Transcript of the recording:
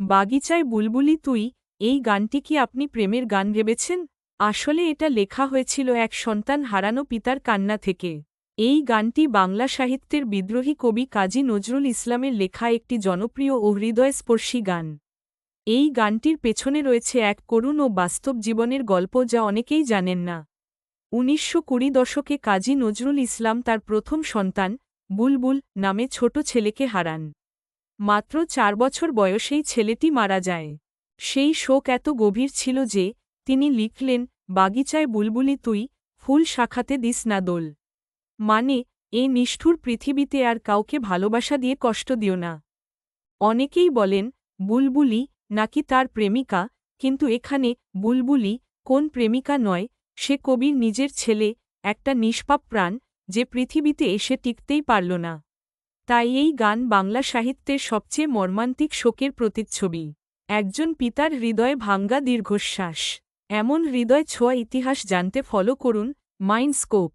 বাগিচায় বুলবুলি তুই, এই গানটি কি আপনি প্রেমের গান ভেবেছেন? আসলে এটা লেখা হয়েছিল এক সন্তান হারানো পিতার কান্না থেকে। এই গানটি বাংলা সাহিত্যের বিদ্রোহী কবি কাজী নজরুল ইসলামের লেখা একটি জনপ্রিয় ও হৃদয়স্পর্শী গান। এই গানটির পেছনে রয়েছে এক করুণ ও বাস্তব জীবনের গল্প যা অনেকেই জানেন না। উনিশশো কুড়ি দশকে কাজী নজরুল ইসলাম তার প্রথম সন্তান, বুলবুল, নামে ছোট ছেলেকে হারান। মাত্র চার বছর বয়সেই ছেলেটি মারা যায়। সেই শোক এত গভীর ছিল যে, তিনি লিখলেন, বাগিচায় বুলবুলি তুই, ফুল শাখাতে দিস না দোল। মানে এ নিষ্ঠুর পৃথিবীতে আর কাউকে ভালোবাসা দিয়ে কষ্ট দিও না। অনেকেই বলেন, বুলবুলি নাকি তার প্রেমিকা? কিন্তু এখানে, বুলবুলি কোন প্রেমিকা নয়, সে কবির নিজের ছেলে, একটা নিষ্পাপ প্রাণ, যে পৃথিবীতে এসে টিকতেই পারল না। তাই এই গান বাংলা সাহিত্যের সবচেয়ে মর্মান্তিক শোকের প্রতিচ্ছবি। একজন পিতার হৃদয়ে ভাঙ্গা দীর্ঘশ্বাস। এমন হৃদয় ছোঁয়া ইতিহাস জানতে ফলো করুন মাইন্ডস্কোপ।